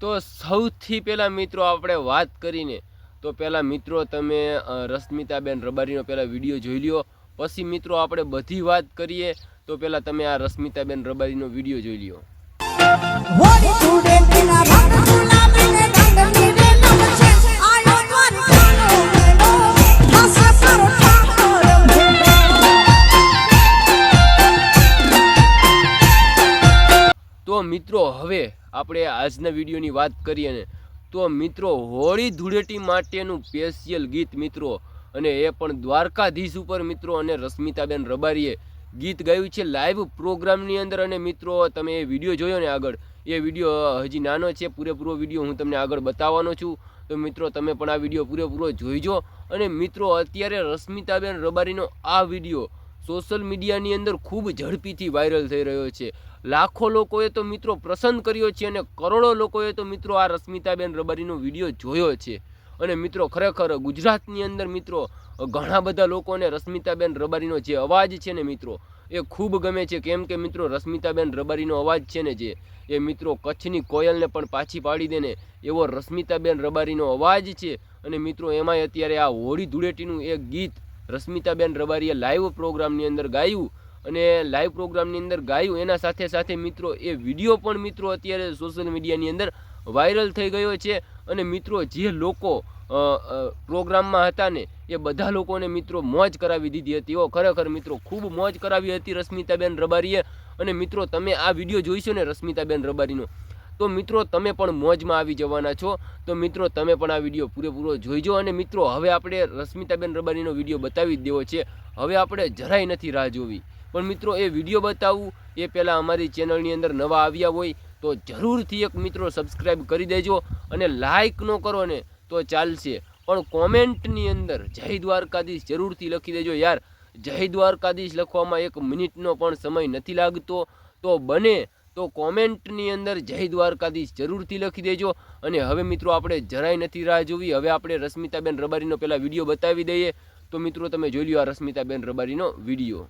તો સૌથી પહેલાં મિત્રો આપણે વાત કરીને, તો પહેલાં મિત્રો તમે રશ્મિતાબેન રબારીનો પહેલાં વીડિયો જોઈ લ્યો. પછી મિત્રો આપણે બધી વાત કરીએ, તો પહેલાં તમે આ રશ્મિતાબેન રબારીનો વીડિયો જોઈ લ્યો. તો મિત્રો, હવે આપણે આજના વિડીયોની વાત કરીએ ને, તો મિત્રો, હોળી ધૂળેટી માટેનું સ્પેશિયલ ગીત મિત્રો, અને એ પણ દ્વારકાધીશ ઉપર મિત્રો, અને રશ્મિતાબેન રબારીએ ગીત ગાયું છે લાઈવ પ્રોગ્રામની અંદર. અને મિત્રો, તમે એ વીડિયો જોયો ને આગળ, એ વીડિયો હજી નાનો છે, પૂરેપૂરો વીડિયો હું તમને આગળ બતાવવાનો છું. તો મિત્રો, તમે પણ આ વીડિયો પૂરેપૂરો જોઈજો. અને મિત્રો, અત્યારે રશ્મિતાબેન રબારીનો આ વીડિયો સોશિયલ મીડિયાની અંદર ખૂબ ઝડપીથી વાયરલ થઈ રહ્યો છે. લાખો લોકોએ તો મિત્રો પસંદ કર્યો છે અને કરોડો લોકોએ તો મિત્રો આ રશ્મિતાબેન રબારીનો વીડિયો જોયો છે. અને મિત્રો ખરેખર ગુજરાતની અંદર મિત્રો ઘણા બધા લોકોને રશ્મિતાબેન રબારીનો જે અવાજ છે ને મિત્રો, એ ખૂબ ગમે છે. કેમ કે મિત્રો રશ્મિતાબેન રબારીનો અવાજ છે ને જે, એ મિત્રો કચ્છની કોયલને પણ પાછી પાડી દે ને એવો રશ્મિતાબેન રબારીનો અવાજ છે. અને મિત્રો એમાંય અત્યારે આ હોળી ધૂળેટીનું એક ગીત રશ્મિતાબેન રબારીએ લાઈવ પ્રોગ્રામની અંદર ગાયું અને લાઈવ પ્રોગ્રામની અંદર ગાયું. એના સાથે સાથે મિત્રો, એ વીડિયો પણ મિત્રો અત્યારે સોશિયલ મીડિયાની અંદર વાયરલ થઈ ગયો છે. અને મિત્રો, જે લોકો પ્રોગ્રામમાં હતા ને, એ બધા લોકોને મિત્રો મોજ કરાવી દીધી હતી. ઓ ખરેખર મિત્રો ખૂબ મોજ કરાવી હતી રશ્મિતાબેન રબારીએ. અને મિત્રો, તમે આ વીડિયો જોઈશો ને રશ્મિતાબેન રબારીનો તો મિત્રો તમે પણ મોજમાં આવી જવાના છો. તો મિત્રો તમે પણ આ વીડિયો પૂરેપૂરો જોઈજો અને મિત્રો હવે આપણે રશ્મિતાબેન રબારીનો વીડિયો બતાવી જ દેવો છે. હવે આપણે જરાય નથી રાહ જોવી. પણ મિત્રો એ વીડિયો બતાવવું એ પહેલાં અમારી ચેનલની અંદર નવા આવ્યા હોય તો જરૂરથી એક મિત્રો સબસ્ક્રાઈબ કરી દેજો અને લાઇક ન કરો ને તો ચાલશે. પણ કોમેન્ટની અંદર જય દ્વારકાધીશ જરૂરથી લખી દેજો યાર. જય દ્વારકાધીશ લખવામાં એક મિનિટનો પણ સમય નથી લાગતો. તો બને તો કોમેન્ટની અંદર જય દ્વારકાધીશ જરૂરથી લખી દેજો. અને હવે મિત્રો આપણે જરાય નથી રાહ જોવી. હવે આપણે રશ્મિતાબેન રબારીનો પહેલાં વીડિયો બતાવી દઈએ. તો મિત્રો તમે જોઈ લ્યો આ રશ્મિતાબેન રબારીનો વીડિયો.